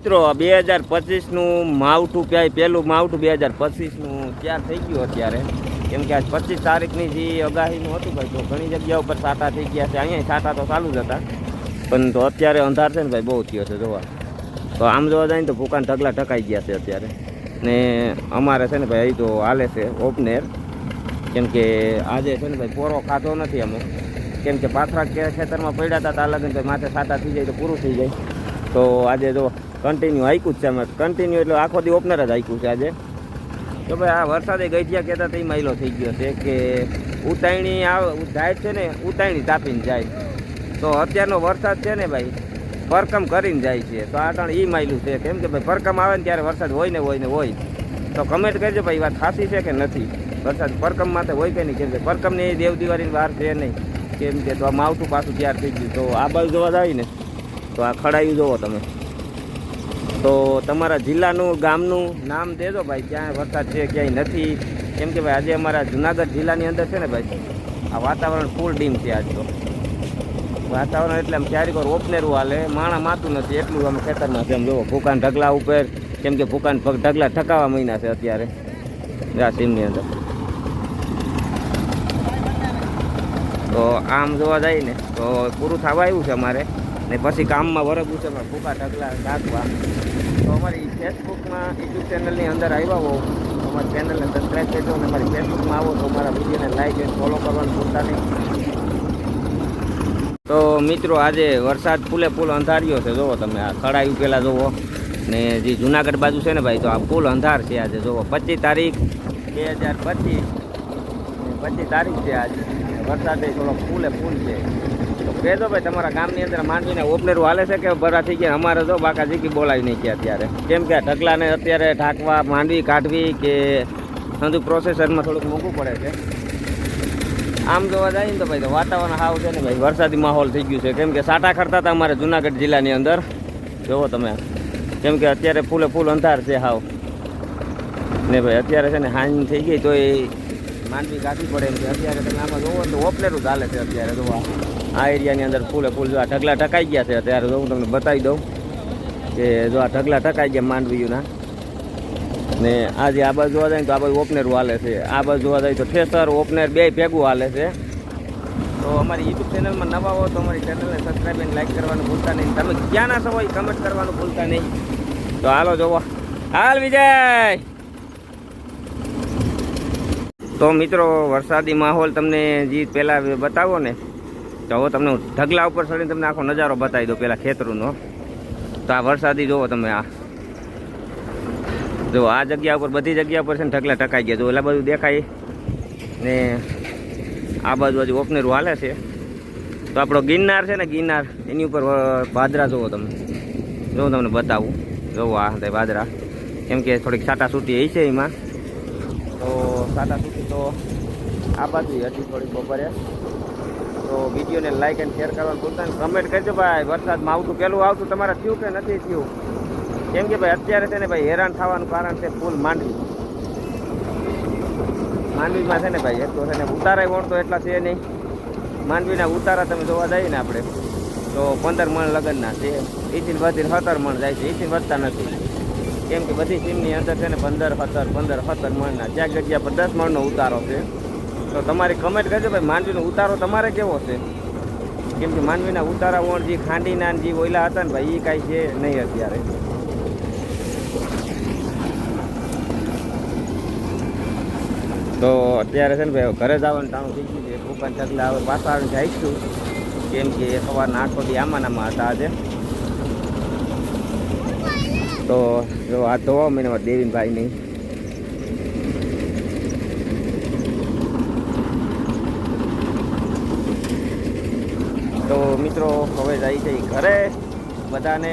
મિત્રો બે હજાર પચીસનું માવઠું ક્યાંય પહેલું માવઠું બે હજાર પચીસનું ક્યાં થઈ ગયું અત્યારે? કેમ કે આજ પચીસ તારીખની જે અગાહીનું હતું ભાઈ, તો ઘણી જગ્યા ઉપર સાટા થઈ ગયા છે. અહીંયા સાટા તો ચાલુ જ હતા. પણ તો અત્યારે અંધાર છે ને ભાઈ, બહુ થયો છે, જોવા. તો આમ જોવા જાય ને તો ભૂકાન ઢગલા ઢકાઈ ગયા છે અત્યારે. ને અમારે છે ને ભાઈ, અહીં તો હાલે છે ઓપનેર. કેમ કે આજે છે ને ભાઈ, પોરો ખાધો નથી અમે. કેમ કે પાથરા ખેતરમાં પડ્યા હતા ત્યાં લગન ભાઈ માથે સાટા થઈ જાય તો પૂરું થઈ જાય. તો આજે જો કન્ટિન્યુ આક્યું જ છે અમે કન્ટિન્યુ એટલે આખો દી ઓપનર જ હાઈકું છે આજે. તો ભાઈ આ વરસાદે ગઈ ગયા કહેતા તે માઇલો થઈ ગયો છે કે ઉતાયણી આવે જાય છે ને, ઉતાયણી તાપીને જાય. તો અત્યારનો વરસાદ છે ને ભાઈ, પરકમ કરીને જાય છે. તો આ ત્રણ એ માયલું છે. કેમ કે ભાઈ પરકમ આવે ને ત્યારે વરસાદ હોય ને હોય ને હોય. તો કમેન્ટ કરજો ભાઈ વાત ખાસી છે કે નથી? વરસાદ પરકમ માટે હોય કે નહીં? કેમ કે પરકમની દેવ દિવાળીની વાર છે નહીં. કેમ કે તો આ માવઠું પાછું તૈયાર થઈ ગયું. તો આ બાજુ જોવા જાય ને? તો આ ખડાયું જોવો તમે. તો તમારા જિલ્લાનું, ગામનું નામ દેજો ભાઈ, ક્યાંય વરસાદ છે, ક્યાંય નથી. કેમ કે ભાઈ, આજે અમારા જુનાગઢ જિલ્લાની અંદર છે ને ભાઈ, આ વાતાવરણ ફૂલ ડીમ છે આજ તો. વાતાવરણ એટલે આમ ક્યારેક ઓપનેરું હાલે, માણા માતું નથી, એટલું આમ ખેતરમાં છે. આમ જુઓ ભૂકાન ઢગલા ઉપર, કેમ કે ભૂકાન ઢગલા ઠકાવા મહિના છે અત્યારે, આ સીમની અંદર. તો આમ જોવા જાય ને, તો પૂરું થવા આવ્યું છે અમારે. ને પછી કામમાં વરગ પણ ભૂકા ઢગલા ડાકવા તો અમારી ફેસબુકમાં યુટ્યુબ ચેનલની અંદર આવ્યા હોવ અમારી ચેનલને સબસ્ક્રાઈબ કરજો અને અમારી ફેસબુકમાં આવો તો અમારા વિડીયોને લાઈક એન્ડ ફોલો કરવાનું ભૂલતા નહીં. તો મિત્રો, આજે વરસાદ ફૂલે ફૂલ અંધાર્યો છે. જુઓ તમે, આ ખડાયું પહેલાં જુઓ. ને જે જુનાગઢ બાજુ છે ને ભાઈ, તો આ ફૂલ અંધાર છે આજે. જુઓ, પચીસ તારીખ બે હજાર પચીસ. પચીસ તારીખ છે આજે. વરસાદે થોડો ફૂલે ફૂલ છે. કહેજો ભાઈ, તમારા ગામની અંદર માંડવીને ઓપનેરું હાલે છે કે ભરા થઈ ગયા? અમારે તો બાકા જીકી બોલાવી નહીં ગયા અત્યારે. કેમ કે ઢગલાને અત્યારે ઢાંકવા, માંડવી, કાઢવી કે બધું પ્રોસેસરમાં થોડુંક મોંઘું પડે છે. આમ જોવા જાય ને તો ભાઈ, તો વાતાવરણ હાવ છે ને ભાઈ, વરસાદી માહોલ થઈ ગયું છે. કેમ કે સાટા ખરતા હતા અમારે જુનાગઢ જિલ્લાની અંદર. જોવો તમે. કેમ કે અત્યારે ફૂલે ફૂલ અંધાર છે હાવ. ને ભાઈ, અત્યારે છે ને હાંજ થઈ ગઈ તો એ માંડવી કાઢવી પડે એમ કે અત્યારે તમે આમાં જોવો તો ઓપલેરું ચાલે છે અત્યારે જોવા. આ એરિયાની અંદર ફૂલે ફૂલ જો આ ઢગલા ટકાઈ ગયા છે અત્યારે જો હું તમને બતાવી દઉં કે જો આ ઢગલા ટકાઈ ગયા માંડવીયુના ને આજે આ બાજુ જોવા જાય તો આ બાજુ ઓપનેરું હાલે છે. આ બાજુ જોવા જાય તો ઠેસર ઓપનેર બે ભેગું હાલે છે. તો અમારી યુટ્યુબ ચેનલમાં નવા હો તો અમારી ચેનલને સબસ્ક્રાઈબ અને લાઈક કરવાનું ભૂલતા નહીં. તમે ક્યાંના છો એ કમેન્ટ કરવાનું ભૂલતા નહીં. તો હાલો જોવો. હાલ વિજય! તો મિત્રો, વરસાદી માહોલ તમને જે પહેલાં બતાવો ને. તો હવે તમને ઢગલા ઉપર ચડીને તમને આખો નજારો બતાવી દો પહેલાં ખેતરુંનો. તો આ વરસાદી જુઓ તમે આ. જો આ જગ્યા ઉપર બધી જગ્યા ઉપર છે ને ઢગલા ટકાઈ ગયા. જો એટલે બધું દેખાય ને આ બાજુ હજુ ઓપનેરું હાલે છે. તો આપણો ગિરનાર છે ને ગિરનાર, એની ઉપર વાદરા જુઓ તમે. જો હું તમને બતાવું. જોવો આ તે ભાદરા કેમ કે થોડીક સાટા સૂટી છે એમાં. તો સાટા સૂટી તો આ બાજુ હતી થોડીક બપોરે. તો વિડીયોને લાઈક એન્ડ શેર કરવાનું ભૂલતા નહીં. કમેન્ટ કરજો ભાઈ, વરસાદમાં આવતું પહેલું આવતું, તમારે થયું કે નથી થયું? કેમ કે ભાઈ અત્યારે છે ને ભાઈ હેરાન થવાનું કારણ છે ફૂલ માંડવી. માંડવીમાં છે ને ભાઈ એક તો છે ને ઉતારાય વણ એટલા છે નહીં. માંડવીના ઉતારા તમે જોવા જઈએ ને આપણે, તો પંદર મણ લગ્નના છે. એથી વધીને સત્તર મણ જાય છે. એથી વધતા નથી. કેમ કે બધી સીમની અંદર છે ને પંદર, સત્તર પંદર, સત્તર મણના. જ્યાં જગ્યા પર દસ મણનો ઉતારો છે. તો તમારી કમેન્ટ કરજો ભાઈ, માંડવીનો ઉતારો તમારે કેવો છે? કેમ કે માંડવીના ઉતારા વણ જે ખાંડીના જે ઓયલા હતા ને ભાઈ એ કાંઈ છે નહીં અત્યારે. તો અત્યારે છે ને ભાઈ, ઘરે જવાનું ટાણું થઈ ગયું છે. ભૂપાન ચકલા હવે પાછા આવીને જઈશું કેમ કે સવારના આઠ સુધી આમાં નામાં હતા આજે. તો જો આ ધોવા મહિનામાં દેવીનભાઈની તો મિત્રો હવે જાય છે ઘરે. બધાને